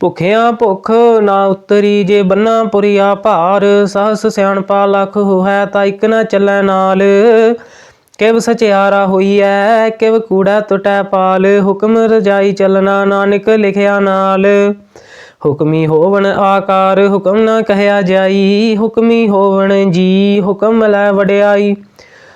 ਭੁਖਿਆਂ ਭੁਖ ਨਾ ਉਤਰੀ ਜੇ ਬੰਨਾ ਪੁਰੀਆ ਭਾਰ, ਸਹਸ ਸਿਆਣਪਾ ਲਖ ਹੋਇ ਤਾਂ ਇਕ ਨਾ ਚੱਲੈ ਨਾਲ। ਕਿਵ ਸਚਿਆਰਾ ਹੋਈਐ, ਕਿਵ ਕੂੜਾ ਟੁਟੈ ਪਾਲ, ਹੁਕਮ ਰਜਾਈ ਚੱਲਣਾ ਨਾਨਕ ਲਿਖਿਆ ਨਾਲ। ਹੁਕਮੀ ਹੋਵਣ ਆਕਾਰ, ਹੁਕਮ ਨਾ ਕਹਿਆ ਜਾਈ, ਹੁਕਮੀ ਹੋਵਣ ਜੀ, ਹੁਕਮ ਲੈ ਵਡਿਆਈ।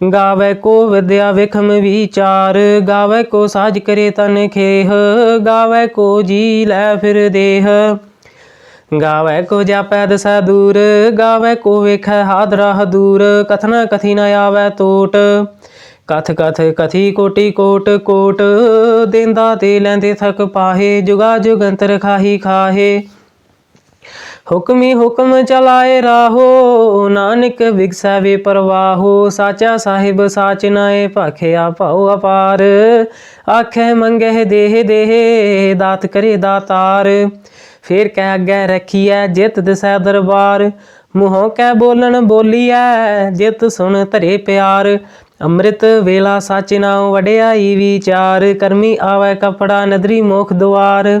ਗਾਵੇ ਕੋ ਵਿਦਿਆ ਵਿਖਮ ਵਿਚਾਰ, ਗਾਵੇ ਕੋ ਸਾਜ ਕਰੇ ਤਨ ਖੇਹ, ਗਾਵੇ ਕੋ ਜੀ ਲੈ ਫਿਰ ਦੇਹ। ਗਾਵੇ ਕੋ ਜਾਪੈ ਦਸੈ ਦੂਰ, ਗਾਵੇ ਕੋ ਵੇਖੈ ਹਾਦਰਾ ਹਦੂਰ ਕਥਨਾ ਕਥੀ ਨ ਆਵੈ ਟੋਟ ਕਥ ਕਥ ਕਥੀ ਕੋਟੀ ਕੋਟ ਕੋਟ, ਦੇਂਦਾ ਤੇ ਲੈਂਦੇ ਥਕ ਪਾਹੇ, ਜੁਗਾ ਜੁਗੰਤਰ ਖਾਹੀ ਖਾਹੇ। ਹੁਕਮੀ ਹੁਕਮ ਚਲਾਏ ਰਾਹੋ, ਨਾਨਕ ਵਿਗਸੈ ਵੇ ਪਰਵਾਹੋ, ਸਾਚਾ ਸਾਹਿਬ ਸਾਚ ਨਾਏ ਭਾਖਿਆ ਭਉ ਅਪਾਰ। ਆਖੇ ਮੰਗੇ ਦੇਹ ਦੇਹ, ਦਾਤ ਕਰੇ ਦਾਤਾਰ। ਫੇਰ ਕਹਿ ਅੱਗੇ ਰੱਖੀਐ ਜਿਤ ਦਿਸੈ ਦਰਬਾਰ। ਮੂੰਹੋਂ ਕਹਿ ਬੋਲਣ ਬੋਲੀਐ ਜਿਤ ਸੁਣ ਧਰੇ ਪਿਆਰ। ਅੰਮ੍ਰਿਤ ਵੇਲਾ ਸਚ ਨਾਉ ਵਡਿਆਈ ਵਿਚਾਰ, ਕਰਮੀ ਆਵੈ ਕਪੜਾ ਨਦਰੀ ਮੋਖ ਦੁਆਰ।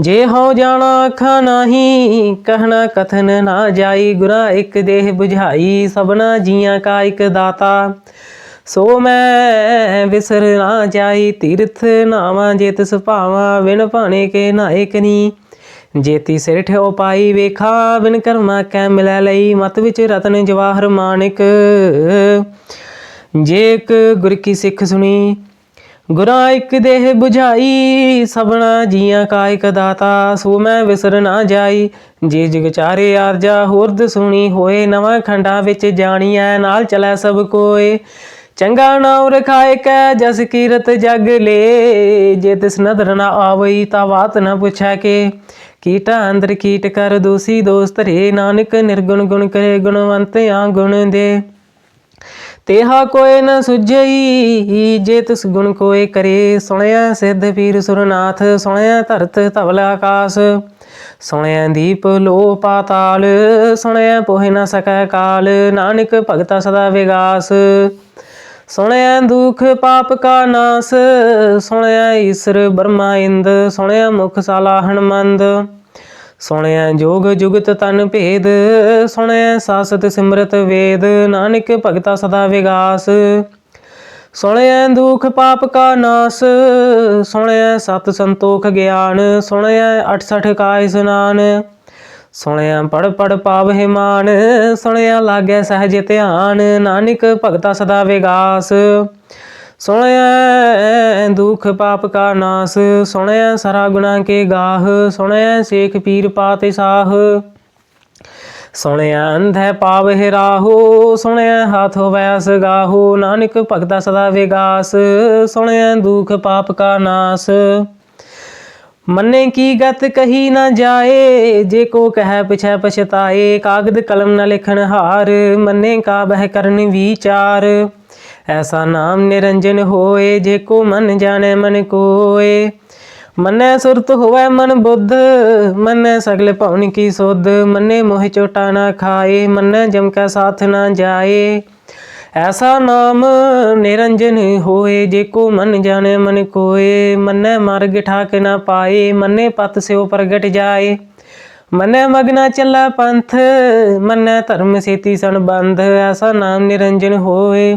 ਜੇ ਹੋ ਜਾਣਾ ਅੱਖਾਂ ਨਾਹੀ, ਕਹਿਣਾ ਕਥਨ ਨਾ ਜਾਈ, ਗੁਰਾ ਇੱਕ ਦੇਹ 부ਝਾਈ ਸਭਨਾ ਜੀਆਂ ਕਾ ਇੱਕ ਦਾਤਾ। ਸੋ ਮੈਂ ਵਿਸਰ ਨਾ ਜਾਈ, ਤੀਰਥ ਨਾਵਾਂ ਜੇ ਤਿਸ ਭਾਵਾਂ ਵਿਣ ਭਾਣੇ ਕੇ ਨਾਇਕ ਨੀ। ਜੇਤੀ ਸਿਰ ਠਿਓ ਪਾਈ ਵੇਖਾ, ਬਿਨ ਕਰਮਾ ਕੈ ਮਿਲੈ ਲਈ, ਮਤ ਵਿੱਚ ਰਤਨ ਜਵਾਹਰ ਮਾਨਿਕ। ਜੇ ਇੱਕ ਗੁਰ ਕੀ ਸਿੱਖ ਸੁਣੀ ਗੁਰਾਂ ਇੱਕ ਦੇਹ 부ਝਾਈ ਸਭਨਾ ਜੀਆਂ ਕਾ ਇੱਕ ਦਾਤਾ, ਸੋ ਮੈਂ ਵਿਸਰ ਨਾ ਜਾਈ। ਜੇ ਜਗ ਚਾਰੇ ਆਰਜਾ ਹੋਰਦ ਸੁਣੀ ਹੋਏ, ਨਵਾਂ ਖੰਡਾ ਵਿੱਚ ਜਾਣੀਐ, ਨਾਲ ਚਲੈ ਸਭ ਕੋਏ। ਚੰਗਾ ਨਾਉ ਰਖਾਏ ਕੈ, ਜਸ ਕੀਰਤ ਜਗ ਲੇ। ਜੇ ਤਿਸ ਨਦਰ ਨਾ ਆਵਈ, ਤਾ ਬਾਤ ਨਾ ਪੁੱਛੈ ਕੇ। ਕੀਟਾ ਅੰਦਰ ਕੀਟ ਕਰ, ਦੋਸੀ ਦੋਸਤ ਰੇ, ਨਾਨਕ ਨਿਰਗੁਣ ਗੁਣ ਕਰੇ, ਗੁਣਵੰਤ ਆ ਗੁਣ ਦੇ। ਤੇਹਾ ਕੋਏ ਨ ਸੁਝਈ, ਜੇ ਤਿਸ ਗੁਣ ਕੋਏ ਕਰੇ। ਸੁਣਿਆ ਸਿੱਧ ਪੀਰ ਸੁਰਨਾਥ, ਸੁਣਿਆ ਧਰਤ ਧਵਲ ਆਕਾਸ। ਸੁਣਿਆ ਦੀਪ ਲੋ ਪਾਤਾਲ, ਸੁਣਿਆ ਪੋਹਿ ਨ ਸਕੈ ਕਾਲ। ਨਾਨਕ ਭਗਤਾ ਸਦਾ ਵਿਗਾਸ। ਸੁਣਿਆ ਦੁਖ ਪਾਪ ਕਾ ਨਾਸ। ਸੁਣਿਆ ਈਸ਼ਰ ਬਰਮਾ ਇੰਦ। ਸੁਣਿਆ ਮੁਖ ਸਾਲਾ ਹਨਮੰਦ। ਸੁਣਿਆ ਜੋਗ ਜੁਗਤ ਤਨ ਭੇਦ, ਸੁਣਿਆ ਸਾਸਤ ਸਿਮਰਤ ਵੇਦ, ਨਾਨਕ ਭਗਤਾ ਸਦਾ ਵਿਗਾਸ। ਸੁਣਿਆ ਦੁਖ ਪਾਪ ਕਾ ਨਾਸ, ਸੁਣਿਆ ਸਤ ਸੰਤੋਖ ਗਿਆਨ, ਸੁਣਿਆ 68 ਕਾ ਸਨਾਨ। ਸੁਣਿਆ ਪੜ ਪੜ ਪਾਵਹਿ ਮਾਨ ਸੁਣਿਆ ਲਾਗੈ ਸਹਜ ਧਿਆਨ, ਨਾਨਕ ਭਗਤਾ ਸਦਾ ਵਿਗਾਸ। ਸੁਣਿਆ ਦੁਖ ਪਾਪ ਕਾ ਨਾਸ ਸੁਣਿਆ ਸਰਾ ਗੁਣਾ ਕੇ ਗਾਹ ਸੁਣਿਆ ਸੇਖ ਪੀਰ ਪਾਤੇ ਸਾਹ। ਸੁਣਿਆ ਅੰਧੈ ਪਾਵਹਿ ਰਾਹੋ ਸੁਣਿਆ ਹਾਥ ਹੋਵੈ ਅਸਗਾਹੋ ਨਾਨਕ ਭਗਤਾ ਸਦਾ ਵਿਗਾਸ ਸੁਣਿਆ ਦੁਖ ਪਾਪ ਕਾ ਨਾਸ। ਮੰਨੇ ਕੀ ਗਤ ਕਹੀ ਨਾ ਜਾਏ, ਜੇ ਕੋ ਕਹਿ ਪਿਛੈ ਪਛਤਾਏ, ਕਾਗਦ ਕਲਮ ਨਾ ਲਿਖਣ ਹਾਰ, ਮੰਨੇ ਕਾ ਬਹਿ ਕਰਨ ਵਿਚਾਰ। ਐਸਾ ਨਾਮ ਨਿਰੰਜਨ ਹੋਏ ਜੇ ਕੋ ਮਨ ਜਾਣੈ ਮਨ ਕੋਏ ਮੰਨੈ ਸੁਰਤ ਹੋਵੈ ਮਨ ਬੁੱਧ ਮੰਨੈ ਸਗਲ ਭਵਨ ਕੀ ਸੁਧ ਮੰਨੈ ਮੋਹ ਚੋਟਾ ਨਾ ਖਾਏ ਮੰਨੈ ਜਮ ਕਾ ਸਾਥ ਨਾ ਜਾਏ ਐਸਾ ਨਾਮ ਨਿਰੰਜਨ ਹੋਏ ਜੇ ਕੋ ਮਨ ਜਾਣੇ ਮਨ ਕੋਏ ਮੰਨੈ ਮਾਰਗ ਠਾਕ ਨਾ ਪਾਏ ਮੰਨੈ ਪਤ ਸਿਓ ਪ੍ਰਗਟ ਜਾਏ ਮੰਨੈ ਮਗਨਾ ਚੱਲਾ ਪੰਥ ਮੰਨੈ ਧਰਮ ਸੇਤੀ ਸੰਬੰਧ ਐਸਾ ਨਾਮ ਨਿਰੰਜਨ ਹੋਏ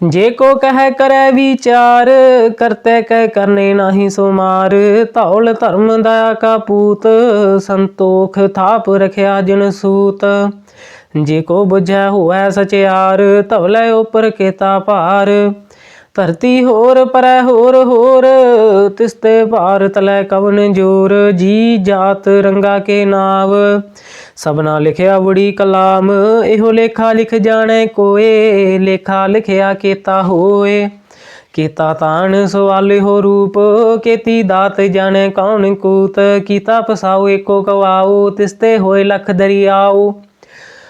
ਜੇ ਕੋ ਕਹਿ ਕਰੈ ਵਿਚਾਰ, ਕਰਤੇ ਕਹਿ ਕਰਨੇ ਨਾਹੀ ਸੁਮਾਰ। ਧੌਲ ਧਰਮ ਦਾ ਕਪੂਤ ਸੰਤੋਖ ਥਾਪ ਰਖਿਆ ਜਿਨ ਸੂਤ। ਜੇ ਕੋ ਬੁਝੈ ਹੋਐ ਸਚਿਆਰ ਧਵਲੇ ਉਪਰ ਕੇਤਾ ਭਾਰ। ਧਰਤੀ ਹੋਰ ਪਰੈ ਹੋਰ ਹੋਰ ਤਿਸਤੇ ਭਾਰ ਤਲੈ ਕਵਨ ਜੋਰ, ਜੀ ਜਾਤ ਰੰਗਾ ਕੇ ਨਾਵ। ਸਭਨਾ ਲਿਖਿਆ ਬੜੀ ਕਲਾਮ, ਇਹੋ ਲੇਖਾ ਲਿਖ ਜਾਣੈ ਕੋਏ, ਲੇਖਾ ਲਿਖਿਆ ਕੀਤਾ ਹੋਏ। ਕੀਤਾ ਤਾਣ ਸਵਾਲੇ ਹੋ ਰੂਪ, ਕੀਤੀ ਦਾਤ ਜਾਣੈ ਕੌਣ ਕੂਤ, ਕੀਤਾ ਪਸਾਉ ਏਕੋ ਕਵਾਉ ਤਿਸਤੇ ਹੋਏ ਲਖ ਦਰਿਆਉ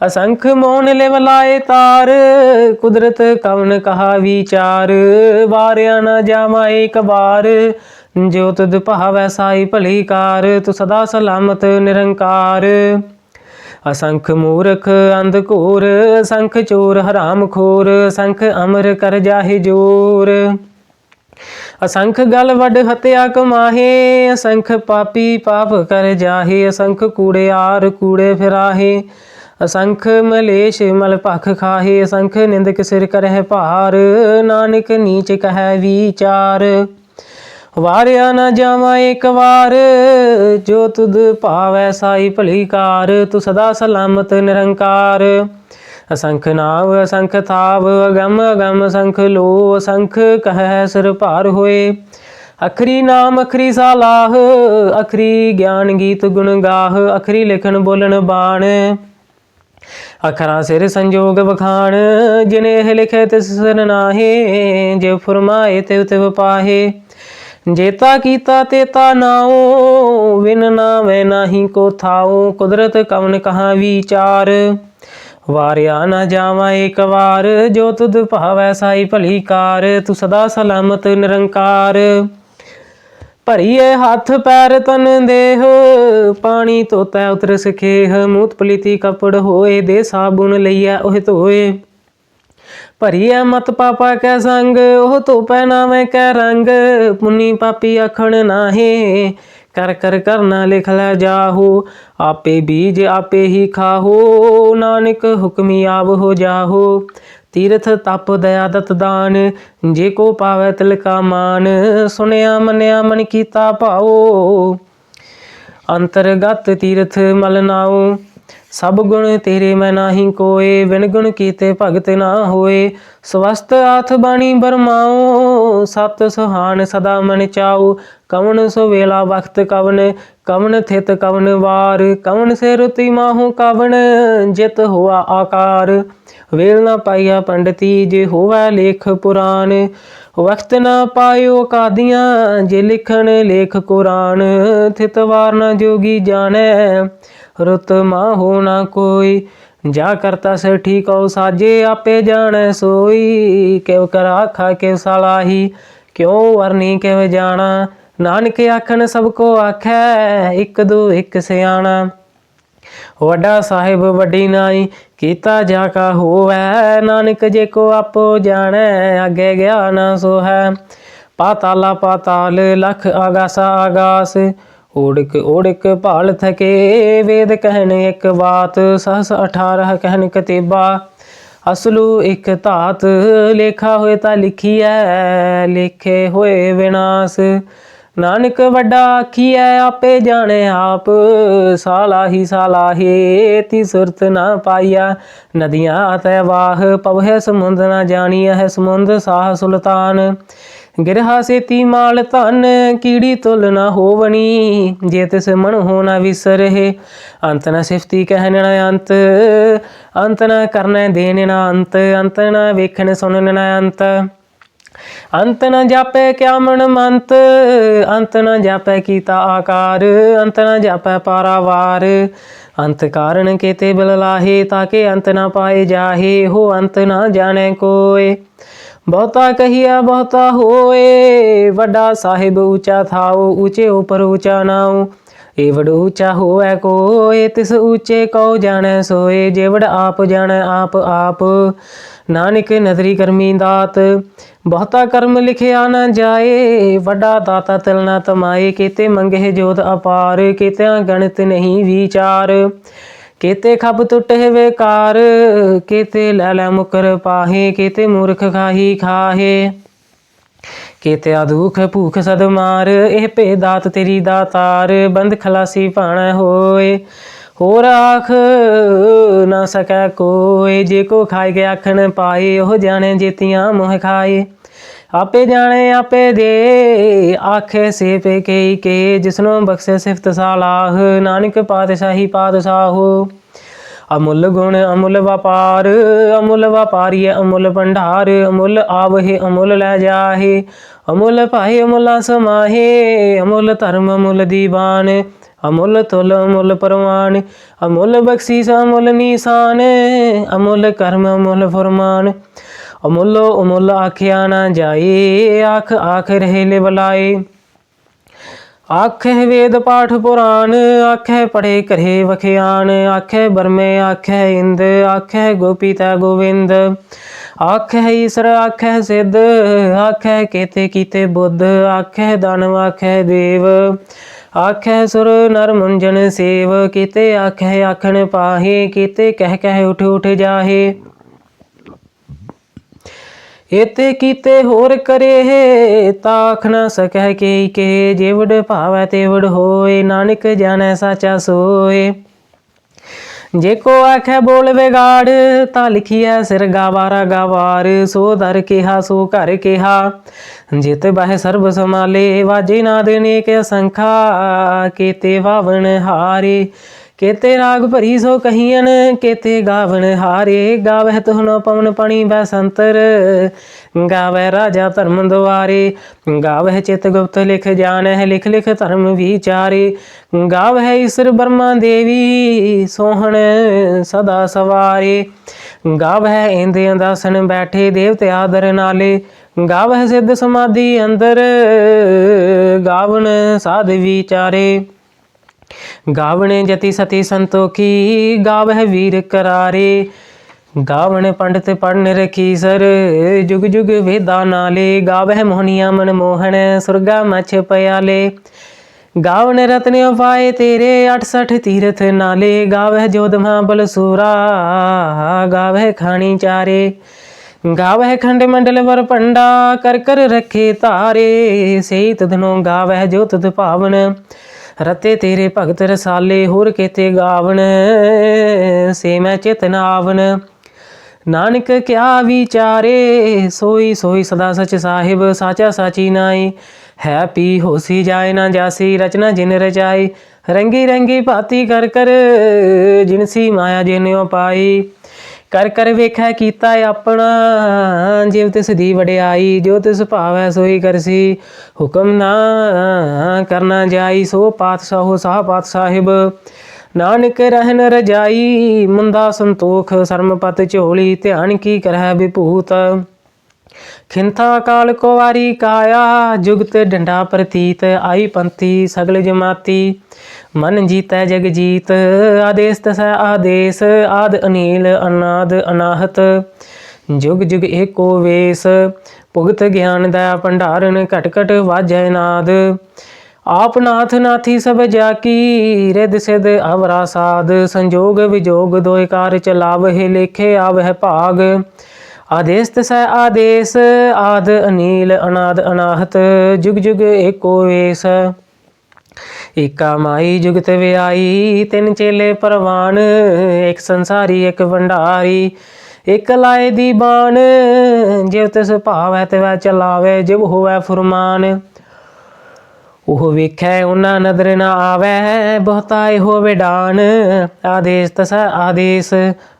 ਅਸੰਖ ਮੋਨ ਲਿਵ ਲਾਏ ਤਾਰ, ਕੁਦਰਤ ਕਵਨ ਕਹਾ ਵਿਚਾਰ, ਵਾਰਿਆ ਨਾ ਜਾਵਾ ਏਕ ਬਾਰ ਜੋ ਤੁਧ ਭਾਵੈ ਸਾਈ ਭਲੀ ਕਾਰ, ਤੂੰ ਸਦਾ ਸਲਾਮਤ ਨਿਰੰਕਾਰ। ਅਸੰਖ ਮੂਰਖ ਅੰਧ ਘੋਰ, ਅਸੰਖ ਚੋਰ ਹਰਾਮ ਖੋਰ, ਅਸੰਖ ਅਮਰ ਕਰ ਜਾਹੇ ਜੋਰ। ਅਸੰਖ ਗਲ ਵੱਡ ਹਤਿਆ ਕਮਾਹੇ, ਅਸੰਖ ਪਾਪੀ ਪਾਪ ਕਰ ਜਾਹੇ, ਅਸੰਖ ਕੂੜਿਆਰ ਕੂੜੇ ਫਿਰਾਹੇ। ਅਸੰਖ ਮਲੇਸ਼ ਮਲ ਭਖ ਖਾਹੇ, ਅਸੰਖ ਨਿੰਦਕ ਸਿਰ ਕਰਹਿ ਭਾਰ, ਨਾਨਕ ਨੀਚ ਕਹੈ ਵਿਚਾਰ। ਵਾਰਿਆ ਨਾ ਜਾਵਾਂ ਇੱਕ ਵਾਰ, ਜੋ ਤੁਧ ਭਾਵੈ ਸਾਈ ਭਲੀ ਕਾਰ, ਤੂੰ ਸਦਾ ਸਲਾਮਤ ਨਿਰੰਕਾਰ। ਅਸੰਖ ਨਾਵ, ਅਸੰਖ ਥਾਵ, ਅਗਮ ਅਗਮ ਸੰਖ ਲੋ, ਅਸੰਖ ਕਹੈ ਸਿਰ ਭਾਰ ਹੋਏ। ਅਖਰੀ ਨਾਮ, ਅਖਰੀ ਸਾਲਾਹ, ਅਖਰੀ ਗਿਆਨ ਗੀਤ ਗੁਣ ਗਾਹ, ਅਖਰੀ ਲਿਖਣ ਬੋਲਣ ਬਾਣ। ਅਖਰਾਂ ਸਿਰ ਸੰਜੋਗ ਵਖਾਣ, ਜਿਨੇ ਇਹ ਲਿਖੇ ਤਿਸ ਸਿਰ ਨਾਹੀ, ਜੇ ਫਰਮਾਏ ਤੇ ਤਿਵ ਪਾਹੇ। ਜੇਤਾ ਕੀਤਾ ਤੇਤਾ ਨਾਉ ਵਿਨ ਨਾਵੇਂ ਨਾਹੀ ਕੋ ਥਾਉ, ਕੁਦਰਤ ਕਵਨ ਕਹਾ ਵਿਚਾਰ। ਵਾਰਿਆ ਨਾ ਜਾਵਾਂ ਇੱਕ ਵਾਰ, ਜੋ ਤੁਧ ਭਾਵੈ ਸਾਈ ਭਲੀ ਕਾਰ, ਤੂੰ ਸਦਾ ਸਲਾਮਤ ਨਿਰੰਕਾਰ। ਭਰੀਏ ਹੱਥ ਪੈਰ ਤਨ ਦੇਹ, ਪਾਣੀ ਧੋਤਾ ਉਤਰ ਸਖੇਹ, ਮੂਤ ਪਲੀਤੀ ਕਪੜ ਹੋਏ ਦੇ ਸਾਬੁਨ ਲਈਐ ਉਹ ਧੋਏ। ਭਰੀਐ ਮਤ ਪਾਪਾ ਕੈ ਸੰਗ, ਉਹ ਧੋਪੈ ਨਾਵੇਂ ਕੈ ਰੰਗ, ਪੁੰਨੀ ਪਾਪੀ ਆਖਣ ਨਾਹੀ, ਕਰ ਕਰ ਕਰਨਾ ਲਿਖ ਲੈ ਜਾਹੋ, ਆਪੇ ਬੀਜ ਆਪੇ ਹੀ ਖਾਹੋ, ਨਾਨਕ ਹੁਕਮੀ ਆਵ ਹੋ ਜਾਹੋ। ਤੀਰਥ ਤਪ ਦਇਆ ਦਤ ਦਾਨ, ਜੇ ਕੋ ਪਾਵੈ ਤਿਲ ਕਾ ਮਾਨ, ਸੁਨਿਆ ਮੰਨਿਆ ਮਨ ਕੀਤਾ ਭਾਉ। ਅੰਤਰਗਤ ਤੀਰਥ ਮਲ ਨਾਉ, ਸਭ ਗੁਣ ਤੇਰੇ ਮੈਂ ਨਾਹੀ ਕੋਏ ਵਿਣ ਗੁਣ ਕੀਤੇ ਭਗਤ ਨਾ ਹੋਏ। ਸਵਸਤ ਆਥ ਬਾਣੀ ਬਰਮਾਓ ਸਤ ਸੁਹਾਨ ਸਦਾ ਮਨ ਚਾਉ। ਕਵਣ ਸੋ ਵੇਲਾ ਵਖਤ ਕਵਨ, ਕਵਣ ਥਿਤ ਕਵਨ ਵਾਰ। ਕਵਣ ਸੇ ਰੁਤੀ ਮਾਹੂ ਕਵਨ ਜਿਤ ਹੋਆ ਆਕਾਰ। ਵੇਲ ਨਾ ਪਾਈਆ ਪੰਡਤੀ ਜੇ ਹੋਵੇ ਲੇਖ ਪੁਰਾਣ ਵਕਤ ਨਾ ਪਾਇਓ ਕਾਦੀਆਂ ਜੇ ਲਿਖਣ ਲੇਖ ਕੁਰਾਨ, ਥਿਤ ਵਾਰ ਨਾ ਜੋਗੀ ਜਾਣੈ, ਰੁਤ ਮਾਹੋ ਨਾ ਕੋਈ, ਜਾ ਕਰਤਾ ਸੇ ਠੀਕੋ ਸਾਜੇ ਆਪੇ ਜਾਣੈ ਸੋਈ ਕਿਵ ਕਰ ਆਖਾ ਕਿਵ ਸਲਾਹੀ, ਕਿਉ ਵਰਨੀ ਕਿਵ ਜਾਣਾ, ਨਾਨਕ ਆਖਣ ਸਭ ਕੋ ਆਖੈ, ਇੱਕ ਦੋ ਇੱਕ ਸਿਆਣਾ। ਵੱਡਾ ਸਾਹਿਬ ਵੱਡੀ ਨਾਈ, ਕੀਤਾ ਜਾ ਕਾ ਹੋਵੈ, ਨਾਨਕ ਜੇ ਕੋ ਆਪੋ ਜਾਣੈ, ਅੱਗੇ ਗਿਆ ਨਾ ਸੋ ਹੈ ਪਾਤਾਲਾ ਪਾਤਾਲ, ਲਖ ਆਗਾਸਾ ਆਗਾਸ, ਓੜਕ ਓੜਕ ਭਾਲ ਥਕੇ, ਵੇਦ ਕਹਿਣ ਇੱਕ ਬਾਤ, ਸਹਸ 18 ਕਹਿਣ ਕਤੇਬਾ। ਅਸਲੂ ਇੱਕ ਧਾਤ, ਲੇਖਾ ਹੋਏ ਤਾਂ ਲਿਖੀ ਲਿਖੀਐ, ਲੇਖੇ ਹੋਏ ਵਿਨਾਸ਼। ਨਾਨਕ ਵੱਡਾ ਆਖੀਐ, ਆਪੇ ਜਾਣੇ ਆਪ। ਸਾਲਾਹੀ ਸਾਲਾਹੇ, ਤੀ ਸੁਰਤ ਨਾ ਪਾਈਆ ਨਦੀਆਂ ਤੈ ਵਾਹ, ਪਵਹਿ ਸਮੁੰਦ ਨਾ ਜਾਣੀਐ ਹੈ ਸਮੁੰਦ ਸਾਹ ਸੁਲਤਾਨ। ਗਿਰਹਾ ਸੇਤੀ ਮਾਲ ਧਨ, ਕੀੜੀ ਤੁਲ ਨਾ ਹੋਵਣੀ। ਜੇ ਤਿਸ ਮਨ ਹੋ ਨਾ ਵਿਸਰਹਿ, ਅੰਤ ਨ ਸਿਫਤੀ ਕਹਿਣ ਨ ਅੰਤ। ਅੰਤ ਨ ਕਰਨੈ ਦੇਣ ਨਾ ਅੰਤ ਅੰਤ ਨ ਵੇਖਣ ਸੁਣਨ ਨ ਅੰਤ। ਅੰਤ ਨ ਜਾਪੈ ਕਿਆਮਨ ਮੰਤ, ਅੰਤ ਨ ਜਾਪੈ ਕੀਤਾ ਆਕਾਰ, ਅੰਤ ਨ ਜਾਪੈ ਪਾਰਾਵਾਰ। ਅੰਤ ਕਾਰਨ ਕੇਤੇ ਬਲ ਲਾਹੇ, ਤਾਕੇ ਅੰਤ ਨ ਪਾਏ ਜਾਹੇ, ਹੋ ਅੰਤ ਨ ਜਾਣੈ ਕੋਏ। ਬਹੁਤਾ ਕਹੀਆ ਬਹੁਤਾ ਹੋਏ, ਵੱਡਾ ਸਾਹਿਬ ਉੱਚਾ ਥਾਉ, ਉੱਚੇ ਉਪਰ ਉੱਚਾ ਨਾਉ। ਏਵੜ ਉੱਚਾ ਹੋਐ ਕੋਏ, ਤਿਸ ਉੱਚੇ ਕਉ ਜਾਣੈ ਸੋਏ ਜੇਵੜ ਆਪ ਜਾਣੈ ਆਪ ਆਪ। ਨਾਨਕ ਨਜ਼ਰੀ ਕਰਮੀ ਦਾਤ, ਬਹੁਤਾ ਕਰਮ ਲਿਖਿਆ ਨਾ ਜਾਏ, ਵੱਡਾ ਦਾਤਾ ਤਿਲ ਨਾ ਤਮਾਏ, ਕੀਤੇ ਮੰਗੇ ਜੋਤ ਅਪਾਰ, ਕੀਤਿਆਂ ਗਣਿਤ ਨਹੀਂ ਵਿਚਾਰ। ਕੀਤੇ ਖੱਬ ਟੁੱਟੇ ਵੇਕਾਰ, ਕੀਤੇ ਲੈ ਲੈ ਮੁਕਰ ਪਾਹੇ, ਕੀਤੇ ਮੂਰਖ ਖਾਹੀ ਖਾਹੇ। ਕੀਤੇ ਦੁਖ ਭੂਖ ਸਦ ਮਾਰ, ਇਹ ਭੇ ਦਾਤ ਤੇਰੀ ਦਾਤਾਰ, ਬੰਦ ਖਲਾਸੀ ਭਾਣਾ ਹੋਏ। ਹੋਰ ਆਖ ਨਾ ਸਕੈ ਕੋਈ, ਜੇ ਕੋ ਖਾਏ ਕੇ ਆਖਣ ਪਾਏ, ਉਹ ਜਾਣੇ ਜੀਤੀਆਂ ਮੋਹ ਖਾਏ। ਆਪੇ ਜਾਣੇ, ਆਪੇ ਦੇ, ਆਖੇ ਸੇ ਪੇ ਕੇ ਕੇ ਜਿਸਨੂੰ ਬਖਸ਼ੇ ਸਿਫਤ ਸਾਲਾਹ, ਨਾਨਕ ਪਾਤਸ਼ਾਹੀ ਪਾਤਸ਼ਾਹੋ। ਅਮੁੱਲ ਗੁਣ ਅਮੁੱਲ ਵਪਾਰ, ਅਮੁੱਲ ਵਪਾਰੀ ਅਮੁੱਲ ਭੰਡਾਰ, ਅਮੁੱਲ ਆਵਹਿ ਅਮੁੱਲ ਲੈ ਜਾਹੇ। ਅਮੁੱਲ ਭਾਏ ਅਮੁੱਲਾ ਸਮਾਹੇ, ਅਮੁੱਲ ਧਰਮ ਅਮੁੱਲ ਦੀਵਾਨ। ਅਮੁੱਲ ਤੁਲ ਅਮੁੱਲ ਪਰਵਾਨ ਅਮੁੱਲ ਬਖਸ਼ੀਸ ਅਮੁੱਲ ਨੀਸਾਨ ਅਮੁੱਲ ਕਰਮ ਅਮੁੱਲ ਫਰਮਾਨ ਅਮੁੱਲ ਅਮੁੱਲ ਆਖਿਆ ਨਾ ਜਾਏ ਆਖ ਆਖ ਰਹੇ ਲੈ ਬਲਾਏ ਆਖੇ ਵੇਦ ਪਾਠ ਪੁਰਾਣ ਆਖੇ ਪੜੇ ਕਰੇ ਵਖਿਆਨ ਆਖੇ ਬਰਮੇ ਆਖੇ ਇੰਦ ਆਖੇ ਗੋਪੀਤਾ ਗੋਵਿੰਦ ਆਖੇ ਈਸਰ ਆਖੇ ਸਿੱਧ ਆਖੇ ਕੇਤੇ ਕੀਤੇ ਬੁੱਧ ਆਖੇ ਦਾਨਵ ਆਖੇ ਦੇਵ ਆਖੈ ਸੁਰ ਨਰ ਮੁੰਜਨ ਸੇਵ, ਕੀਤੇ ਆਖੇ ਆਖਣ ਪਾਹੇ, ਕੀਤੇ ਕਹਿ ਕਹਿ ਉਠ ਉਠ ਜਾਹੇ। ਇਤੇ ਕੀਤੇ ਹੋਰ ਕਰੇ ਤਾਖ ਨ ਸਕੈ ਕੇ ਕੇ ਜਿਵੜ ਭਾਵੈ ਤੇਵੜ ਹੋਏ, ਨਾਨਕ ਜਾਣੈ ਸਾਚਾ ਸੋਏ। ਜੇ ਕੋ ਆਖੈ ਬੋਲ ਵਿਗਾੜ, ਤਾਂ ਲਿਖੀਐ ਸਿਰ ਗਾਵਾਰਾ ਗਾਵਾਰ, ਸੋ ਦਰ ਕਿਹਾ, ਸੋ ਘਰ ਕਿਹਾ। ਜਿਤ ਬਹਿ ਸਰਬ ਸਮਾਲੇ ਵਾਜੇ ਨਾ ਨਾਦ ਨੇਕ ਅਸੰਖਾ ਕੀਤੇ ਵਾਵਣ ਹਾਰੇ। ਕੇਤੇ ਰਾਗ ਭਰੀ ਸੋ ਕਹੀਨ ਕੇਤੇ ਗਾਵਣ ਹਾਰੇ, ਗਾਵਹਿ ਤੁਹਨੋ ਪਵਨ ਪਣੀ ਬਸੰਤਰ ਗਾਵੈ ਰਾਜਾ ਧਰਮ ਦੁਆਰੇ, ਗਾਵਹਿ ਚਿਤ ਗੁਪਤ ਲਿਖ ਜਾਣਹਿ, ਲਿਖ ਲਿਖ ਧਰਮ ਵਿਚਾਰੇ, ਗਾਵਹਿ ਈਸ਼ਰ ਬਰਮਾ ਦੇਵੀ ਸੋਹਣ ਸਦਾ ਸਵਾਰੇ, ਗਾਵਹਿ ਇੰਦੇ ਅੰਦਾਸਨ ਬੈਠੇ ਦੇਵਤੇ ਆਦਰ ਨਾਲੇ, ਗਾਵਹਿ ਸਿੱਧ ਸਮਾਧੀ ਅੰਦਰ, ਗਾਵਣ ਸਾਧ ਵਿਚਾਰੇ। ਗਾਵਣੇ ਜਤੀ ਸਤੀ ਸੰਤੋਖੀ ਗਾਵਹਿ ਵੀਰ ਕਰਾਰੇ। ਗਾਵਣ ਪੰਡਤ ਪੜਨ ਰਖੀ ਸਰ, ਜੁਗ ਜੁਗ ਵੇਦਾ ਨਾਲੇ। ਗਾਵਹਿ ਮੋਹਨੀਆ ਮਨ ਮੋਹਣ, ਸੁਰਗਾ ਮਛ ਪਿਆਲੇ। ਗਾਵਣ ਰਤਨਿ ਪਾਏ ਤੇਰੇ 68 ਤੀਰਥ ਨਾਲੇ। ਗਾਵਹਿ ਜੋਧਮਾ ਬਲਸੂਰਾ ਗਾਵਹਿ ਖਾਣੀ ਚਾਰੇ। ਗਾਵਹਿ ਖੰਡ ਮੰਡਲ ਵਰ ਪੰਡਾ ਕਰ ਕਰ ਰਖੇ ਤਾਰੇ। ਸਹੀ ਧਨੋ ਗਾਵਹਿ ਜੋ ਤੁਧ ਭਾਵਨ। ਰਤੇ ਤੇਰੇ ਭਗਤ ਰਸਾਲੇ ਹੋਰ ਕੇਤੇ ਗਾਵਣ, ਸੇ ਮੈਂ ਚਿਤਨ ਆਵਨ ਨਾਨਕ ਕਿਆ ਵਿਚਾਰੇ, ਸੋਈ ਸੋਈ ਸਦਾ ਸਚ ਸਾਹਿਬ, ਸਾਚਾ ਸਾਚੀ ਨਾਈ ਹੈ ਪੀ ਹੋਸੀ ਜਾਏ ਨਾ ਜਾਸੀ, ਰਚਨਾ ਜਿਨ ਰਚਾਈ। ਰੰਗੀ ਰੰਗੀ ਭਾਤੀ ਕਰ ਕਰ ਜਿਨਸੀ ਮਾਇਆ ਜਿਨਿਓ ਪਾਈ। ਕਰ ਕਰ ਵੇਖੈ ਕੀਤਾ ਆਪਣਾ, ਜਿਵ ਤਿਸ ਦੀ ਵਡਿਆਈ, ਜੋ ਤਿਸ ਭਾਵੈ ਸੋਈ ਕਰਸੀ, ਹੁਕਮ ਨਾ ਕਰਨਾ ਜਾਈ, ਸੋ ਪਾਤਸ਼ਾਹੋ ਸਾਹ ਪਾਤ ਸਾਹਿਬ। ਨਾਨਕ ਰਹਿਨ ਰਜਾਈ, ਮੁੰਦਾ ਸੰਤੋਖ, ਸਰਮਪਤ ਝੋਲੀ, ਧਿਆਨ ਕੀ ਕਰਹਿ ਵਿਭੂਤ। ਖਿੰਥਾ ਕਾਲ ਕੋ ਵਾਰੀ ਕਾਇਆ, ਜੁਗਤ ਡੰਡਾ ਪ੍ਰਤੀਤ, ਆਈ ਪੰਥੀ ਸਗਲ ਜਮਾਤੀ। ਮਨ ਜੀਤੈ ਜਗ ਜੀਤ, ਆਦੇਸ ਤਸੈ ਆਦੇਸ, ਆਦ ਅਨੀਲ ਅਨਾਦ ਅਨਾਹਤ। ਜੁਗ ਜੁਗ ਏਕੋ ਵੇਸ, ਭੁਗਤ ਗਿਆਨ ਦਾ ਭੰਡਾਰਨ ਘਟ ਘਟ ਵਾਜੈ ਨਾਦ। ਆਪ ਨਾਥ ਨਾਥੀ ਸਭ ਜਾ ਰਿਦ ਸਿਧ ਅਵਰਾ ਸਾਧ ਸੰਜੋਗ ਵਿਜੋਗ ਦੋਇ ਕਾਰ ਚਲਾਵਹਿ, ਲੇਖੇ ਆਵਹਿ ਭਾਗ। ਆਦੇਸ ਤਸੈ ਆਦੇਸ, ਆਦ ਅਨੀਲ, ਅਨਾਦ ਅਨਾਹਤ, ਜੁਗ ਜੁਗ ਏਕੋ ਵੇਸ ਏਕਾ ਮਾਈ ਜੁਗਤ ਵਿਆਈ, ਤਿੰਨ ਚੇਲੇ ਪਰਵਾਨ, ਇੱਕ ਸੰਸਾਰੀ, ਇੱਕ ਭੰਡਾਰੀ। ਇੱਕ ਲਾਏ ਦੀ ਬਾਣ ਜਿਵ ਤਿਸ ਭਾਵੈ ਤੇ ਵੈ ਚਲਾਵੇ ਜਿਵ ਹੋਵੈ ਫੁਰਮਾਨ। ਉਹ ਵੇਖੈ ਉਹਨਾਂ ਨਦਰ ਨਾ ਆਵੈ ਬਹੁਤਾਏ ਹੋਵੇ ਡਾਨ ਆਦੇਸ ਤਸ ਆਦੇਸ,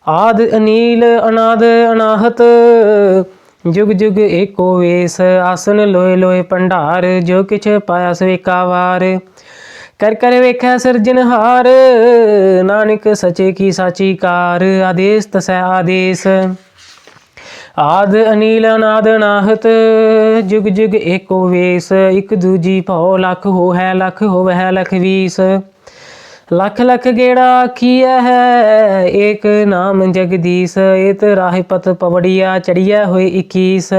ਆਦ ਅਨੀਲ ਅਨਾਦ ਅਨਾਹਤ। ਜੁਗ ਜੁਗ ਏਕੋ ਵੇਸ, ਆਸਨ ਲੋਏ ਲੋਏ ਭੰਡਾਰ, ਜੋ ਕਿਛ ਪਾਇਆ ਸਵੇਕਾ ਵਾਰ। ਕਰ ਕਰ ਵੇਖੈ ਸਿਰਜਨਹਾਰ ਨਾਨਕ ਸਚੇ ਕੀ ਸਾਚੀ ਕਾਰ, ਆਦੇਸ ਤਸੈ ਆਦੇਸ। ਆਦ ਅਨੀਲ ਅਨਾਦ ਅਨਾਹਤ ਜੁਗ ਜੁਗ ਏਕੋ ਵੇਸ, ਇਕ ਦੂਜੀ ਭਉ ਲੱਖ ਹੋ ਹੈ ਲੱਖ ਹੋਵੈ ਲਖ ਵੀਸ। ਲੱਖ ਲੱਖ ਗੇੜਾ ਕੀਆ ਹੈ, ਏਕ ਨਾਮ ਜਗਦੀਸ਼ ਏਤ ਰਾਹ ਪਤ ਪਵੜੀਆ ਚੜੀਆ ਹੋਏ 21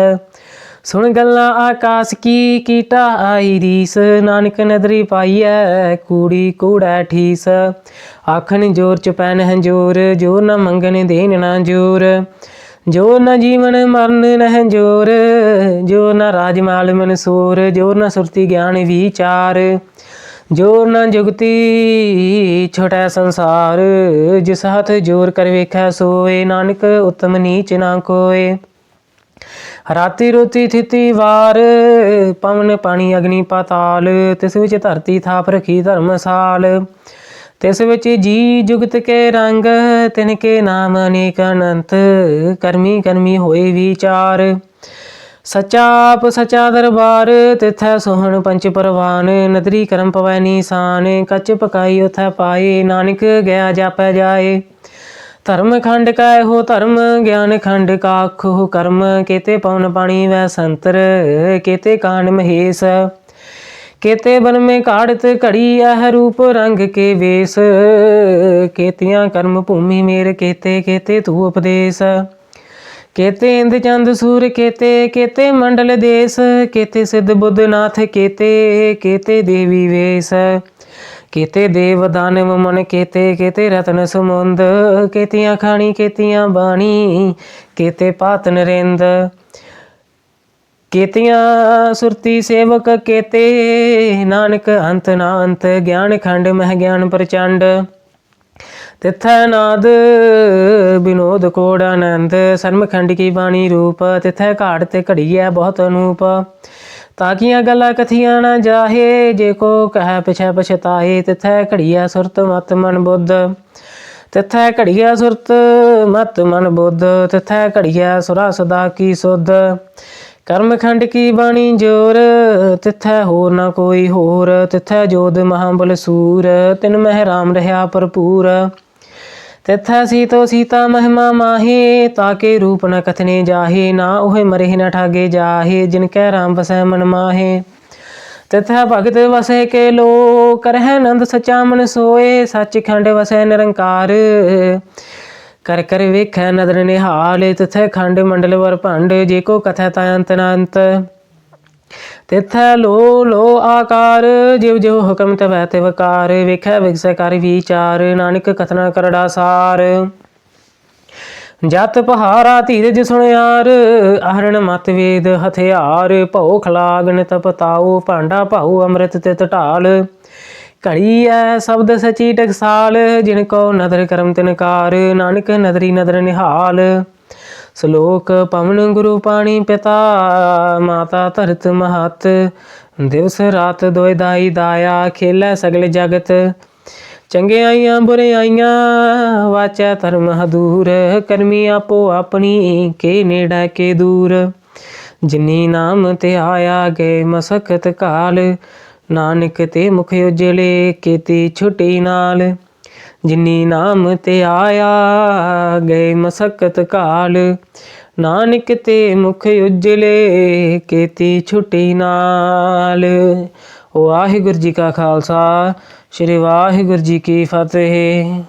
ਸੁਣ ਗੱਲਾਂ ਆਕਾਸ ਕੀ, ਕੀਟਾ ਆਈ ਰੀਸ, ਨਾਨਕ ਨਦਰੀ ਪਾਈਐ, ਕੂੜੀ ਕੂੜਾ ਠੀਸ। ਆਖਣ ਜੋਰ ਚ ਪੈਨ ਹੰਜੋਰ ਜੋਰ ਨਾ ਮੰਗਣ ਦੇਣ ਨਾ ਜੋਰ। ਜੋ ਨ ਜੀਵਨ ਮਰਨ ਨਹਿ ਜੋਰ, ਜੋ ਨ ਰਾਜਮਾਲ ਮਨਸੂਰ ਜੋ ਨ ਸੁਰਤੀ ਗਿਆਨ ਵਿਚਾਰ, ਜੋ ਨ ਜੁਗਤੀ ਛੋਟਾ ਸੰਸਾਰ, ਜਿਸ ਹੱਥ ਜੋਰ ਕਰ ਵੇਖੈ ਸੋਏ, ਨਾਨਕ ਉਤਮ ਨੀਚ ਨਾ ਕੋਏ। ਰਾਤੀ ਰੋਤੀ ਥਿਤੀ ਵਾਰ, ਪਵਨ ਪਾਣੀ ਅਗਨੀ ਪਾਤਾਲ, ਤਿਸ ਵਿੱਚ ਧਰਤੀ ਥਾਪ ਰਖੀ ਧਰਮਸਾਲ ਤਿਸ ਵਿੱਚ ਜੀ ਜੁਗਤ ਕੇ ਰੰਗ, ਤਿਨ ਕੇ ਨਾਮ ਅਨੇਕ ਅਨੰਤ, ਕਰਮੀ ਕਰਮੀ ਹੋਏ ਵਿਚਾਰ। ਸਚਾ ਆਪ ਸਚਾ ਦਰਬਾਰ, ਤਿਥੈ ਸੋਹਣ ਪੰਚ ਪਰਵਾਨ, ਨਦਰੀ ਕਰਮ ਪਵੈ ਨੀਸਾਨ, ਕੱਚ ਪਕਾਈ ਉਥੈ ਪਾਏ, ਨਾਨਕ ਗਿਆ ਜਾਪੈ ਜਾਏ। ਧਰਮ ਖੰਡ ਕਾ ਹੋ ਧਰਮ, ਗਿਆਨ ਖੰਡ ਕਾਖ ਹੋ ਕਰਮ, ਕੇਤੇ ਪਵਨ ਪਾਣੀ ਵੈ ਸੰਤਰ, ਕੇਤੇ ਕਾਂਡ ਮਹੇਸ਼। ਕੇਤੇ ਬਨ ਮੇ ਕਾੜਤ ਘੜੀ ਇਹ ਰੂਪ ਰੰਗ ਕੇ ਵੇਸ। ਕੇਤੀਆਂ ਕਰਮ ਭੂਮੀ ਮੇਰ ਕੇਤੇ ਕੇਤੇ ਤੂ ਉਪਦੇਸ। ਕੇਤੇ ਇੰਦ ਚੰਦ ਸੂਰ ਕੇਤੇ ਕੇਤੇ ਮੰਡਲ ਦੇਸ। ਕੇਤੇ ਸਿੱਧ ਬੁੱਧ ਨਾਥ ਕੇਤੇ ਕੇਤੇ ਦੇਵੀ ਵੇਸ। ਕੇਤੇ ਦੇਵ ਦਾਨਵ ਮਨ ਕੇਤੇ ਕੇਤੇ ਰਤਨ ਸਮੁੰਦ। ਕੇਤੀਆਂ ਖਾਣੀ, ਕੇਤੀਆਂ ਬਾਣੀ, ਕੇਤੇ ਪਾਤ ਨਰਿੰਦ। ਕੇਤੀਆਂ ਸੁਰਤੀ ਸੇਵਕ ਕੇਤੇ, ਨਾਨਕ ਅੰਤ ਨਾ ਅੰਤ ਗਿਆਨ ਖੰਡ ਮਹਿ ਗਿਆਨ ਪ੍ਰਚੰਡ। ਤਿਥੈ ਨਾਦ ਬਿਨੋਦ ਕੋੜ ਆਨੰਦ ਸਰਮਖੰਡ ਕੀ ਬਾਣੀ ਰੂਪ, ਤਿਥੈ ਘਾੜ ਤੇ ਘੜੀ ਹੈ ਬਹੁਤ ਅਨੂਪ। ਤਾਕੀਆਂ ਗੱਲਾਂ ਕਥੀਆਂ ਨਾ ਜਾਹੇ, ਜੇ ਕੋ ਕਹੈ ਪਿਛੈ ਪਛਤਾਏ ਤਿਥੈ ਘੜੀਐ ਸੁਰਤ ਮਤ ਮਨ ਬੁੱਧ। ਤਿਥੈ ਘੜੀਆ ਸੁਰਤ ਮਤ ਮਨ ਬੁੱਧ, ਤਿਥੈ ਘੜੀਆ ਸੁਰਾ ਸਦਾ ਕੀ ਸੁਧ। ਕਰਮਖੰਡ ਕੀ ਬਾਣੀ ਜੋਰ? ਤਿਥੈ ਹੋਰ ਨਾ ਕੋਈ ਹੋਰ। ਤਿਥੈ ਜੋਦ ਮਹਾਬਲ ਸੂਰ। ਤਿਨ ਮਹਿ ਰਾਮ ਰਹਾ ਭਰਪੂਰ। ਤਿਥੈ ਸੀਤੋ ਸੀਤਾ ਮਹਿਮਾ ਮਾਹੇ ਤਾਕੇ ਰੂਪ ਨ ਕਥਨੇ ਜਾਹੇ, ਨਾ ਉਹੇ ਮਰੇ ਨ ਠਾਗੇ ਜਾਹੇ, ਜਿਨ ਕੈ ਰਾਮ ਵਸੈ ਮਨ ਮਾਹੇ। ਤਿਥੈ ਭਗਤ ਵਸੈ ਕੇ ਲੋ ਕਰਹਿ ਨੰਦ ਸਚਾ ਮਨ ਸੋਏ ਸੱਚ ਖੰਡ ਵਸੈ ਨਿਰੰਕਾਰ। ਕਰ ਕਰ ਵੇਖੈ ਨਦਰ ਨਿਹਾਲ, ਤਿਥੈ ਖੰਡ ਮੰਡਲ ਵਰ ਭੰਡ, ਜੇ ਕੋ ਕਥੈ ਤਾ ਅੰਤ ਨ ਤਿਥੈ ਲੋ ਲੋ ਆਕਾਰ ਜਿਵ ਜਿਵ ਹੁਕਮ ਤਵੈ ਤੇ ਵਕਾਰ ਵੇਖੈ ਵਿਗਸੈ ਕਰ ਵਿਚਾਰ, ਨਾਨਕ ਕਥਨਾ ਕਰੜਾ ਸਾਰ। ਜਤ ਪਹਾਰਾ ਧੀਰਜ ਸੁਣਿਆਰ, ਅਹਰਣ ਮਤ ਵੇਦ ਹਥਿਆਰ ਭਉ ਖਲਾਗਨ ਤਪਤਾਉ ਭਾਂਡਾ ਭਾਉ ਅੰਮ੍ਰਿਤ ਤੇ ਢਾਲ। ਘੜੀ ਐ ਸ਼ਬਦ ਸਚੀ ਟਕਸਾਲ, ਜਿਨ ਕੋ ਨਦਰ ਕਰਮ ਤਿਨਕਾਰ, ਨਾਨਕ ਨਦਰੀ ਨਦਰ ਨਿਹਾਲ। ਸ਼ਲੋਕ ਪਵਨ ਗੁਰੂ ਪਾਣੀ ਪਿਤਾ, ਮਾਤਾ ਧਰਤ ਮਹਤ। ਦਿਵਸ ਰਾਤ ਦੋਇ ਦਾਈ ਦਾਇਆ, ਖੇਲੇ ਸਗਲ ਜਗਤ। ਚੰਗਿਆਈਆਂ ਬੁਰਿਆਈਆਂ, ਵਾਚੈ ਧਰਮ ਹਦੂਰ। ਕਰਮੀ ਆਪੋ ਆਪਣੀ, ਕੇ ਨੇੜਾ ਕੇ ਦੂਰ। ਜਿਨੀ ਨਾਮ ਤੇ ਆਇਆ ਗਏ ਮਸਖਤ ਕਾਲ। ਨਾਨਕ ਤੇ ਮੁਖ ਉਜਲੇ ਕੀਤੀ ਛੁਟੀ ਨਾਲ। ਜਿਨੀ ਨਾਮ ਤੇ ਆਇਆ, ਗਏ ਮਸਕਤ ਕਾਲ। ਨਾਨਕ ਤੇ ਮੁਖ ਉਜਲੇ ਕੀਤੀ ਛੁਟੀ ਨਾਲ। ਵਾਹਿਗੁਰੂ ਜੀ ਕਾ ਖਾਲਸਾ, ਸ੍ਰੀ ਵਾਹਿਗੁਰੂ ਜੀ ਕੀ ਫਤਿਹ।